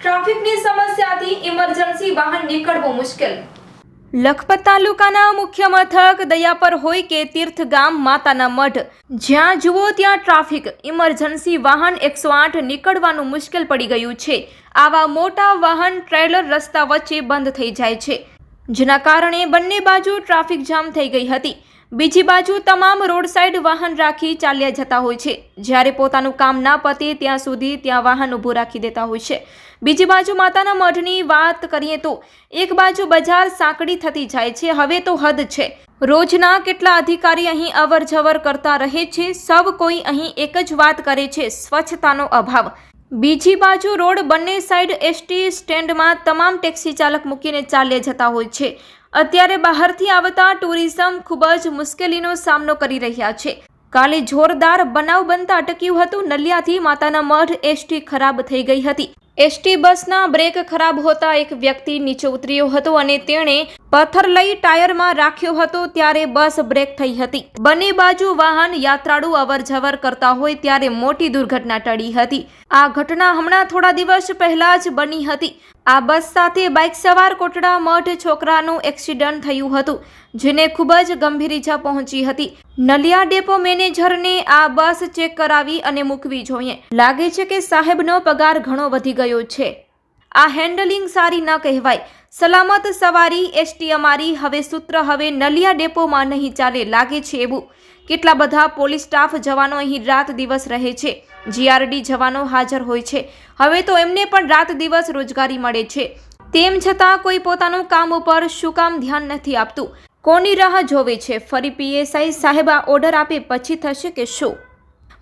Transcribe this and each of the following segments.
ટ્રાફિકની સમસ્યાથી ઇમરજન્સી વાહન નીકળવું મુશ્કેલ. લખપત તાલુકાના મુખ્ય મથક દયાપર હોય કે તીર્થગામ માતાના મઢ. જ્યાં જુઓ ત્યાં ટ્રાફિક, ઇમરજન્સી વાહન એકસો આઠ નીકળવાનું મુશ્કેલ પડી ગયું છે. આવા મોટા વાહન ટ્રેલર રસ્તા વચ્ચે બંધ થઈ જાય છે. જેના કારણે બંને બાજુ ટ્રાફિક જામ થઈ ગઈ હતી. બીજી બાજુ તમામ રોડ સાઈડ વાહન રાખી ચાલ્યા જતા હોય છે. જ્યારે પોતાનું કામ ના પતે ત્યાં સુધી ત્યાં વાહન ઊભું રાખી દેતા હોય છે. બીજી બાજુ માતાના મઢની વાત કરીએ તો એક બાજુ બજાર સાંકડી થતી જાય છે. હવે તો હદ છે. રોજના કેટલા અધિકારી અહીં અવર જવર કરતા રહે છે. સૌ કોઈ અહીં એક જ વાત કરે છે, સ્વચ્છતાનો અભાવ. બીજી બાજુ રોડ બંને સાઈડ એસટી સ્ટેન્ડમાં તમામ ટેક્સી ચાલક મૂકીને ચાલ્યા જતા હોય છે. અત્યારે બહારથી આવતા ટુરિઝમ ખૂબ જ મુશ્કેલીનો સામનો કરી રહ્યા છે. કાલે જોરદાર બનાવ બનતા અટક્યું હતું. નલિયાથી માતાના મઢ એસટી ખરાબ થઈ ગઈ હતી. એસટી બસના બ્રેક ખરાબ હોતા એક વ્યક્તિ નીચે ઉતર્યો હતો અને તેણે પથ્થર લઈ ટાયરમાં રાખ્યો હતો ત્યારે બસ બ્રેક થઈ હતી. બંને બાજુ વાહન યાત્રાળુ અવર જવર કરતા હોય ત્યારે મોટી દુર્ઘટના ટળી હતી. આ ઘટના હમણાં થોડા દિવસ પહેલા જ બની હતી. આ બસ સાથે બાઇક સવાર કોટડા મઠ છોકરાનું એક્સિડન્ટ થયું હતું, જેને ખૂબ જ ગંભીર ઈજા પહોંચી હતી. નલિયા ડેપો મેનેજરને આ બસ ચેક કરાવી અને મૂકવી જોઈએ. લાગે છે કે સાહેબનો પગાર ઘણો વધી ગયો છે. આ હેન્ડલિંગ સારી ન કહેવાય. સલામત સવારી, એસટી અમારી, હવે સૂત્ર, હવે નલિયા ડેપોમાં નહીં ચાલે, લાગે છે એવું. કેટલા બધા પોલીસ સ્ટાફ જવાનો અહીં રાત દિવસ રહે છે. જીઆરડી જવાનો હાજર હોય છે. હવે તો એમને પણ રાત દિવસ રોજગારી મળે છે. તેમ છતાં કોઈ પોતાનું કામ ઉપર શું કામ ધ્યાન નથી આપતું. કોની રાહ જોવે છે? ફરી પીએસઆઈ સાહેબ ઓર્ડર આપે પછી થશે કે શું?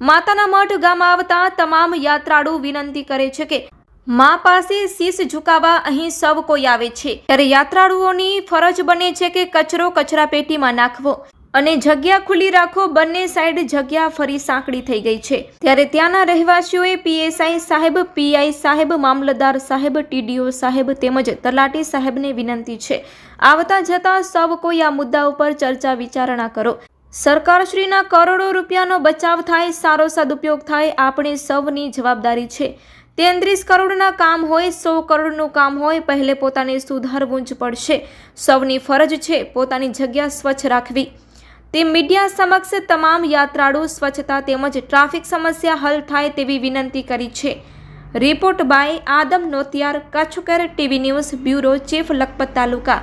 માતાના મઠ ગામ આવતા તમામ યાત્રાળુ વિનંતી કરે છે કે મા પાસે શીશ ઝુકાવવા અહીં સૌ કોઈ આવે છે. ત્યારે યાત્રાળુઓની ફરજ બને છે કે કચરો કચરા પેટીમાં નાખવો અને જગ્યા ખુલ્લી રાખો, બંને સાઈડ જગ્યા ફરી સાંકડી થઈ ગઈ છે. ત્યારે ત્યાંના રહેવાસીઓએ પીએસઆઈ સાહેબ, પીઆઈ સાહેબ, મામલતદાર સાહેબ, ટીડીઓ સાહેબ તેમજ તલાટી સાહેબને વિનંતી છે. આવતા જતા સૌ કોઈ આ મુદ્દા ઉપર ચર્ચા વિચારણા કરો. સરકારશ્રીના કરોડો રૂપિયાનો બચાવ થાય, સારો સદુપયોગ થાય, આપણે સૌની જવાબદારી છે. તેત્રીસ કરોડના કામ હોય, સો કરોડનું કામ હોય, પહેલે પોતાને સુધારવું જ પડશે. સૌની ફરજ છે પોતાની જગ્યા સ્વચ્છ રાખવી. તે મીડિયા સમક્ષ તમામ યાત્રાળુ સ્વચ્છતા તેમજ ટ્રાફિક સમસ્યા હલ થાય તેવી વિનંતી કરી છે. Report by Adam Notiyar કચ્છકર TV news bureau, chief Lakhpat taluka.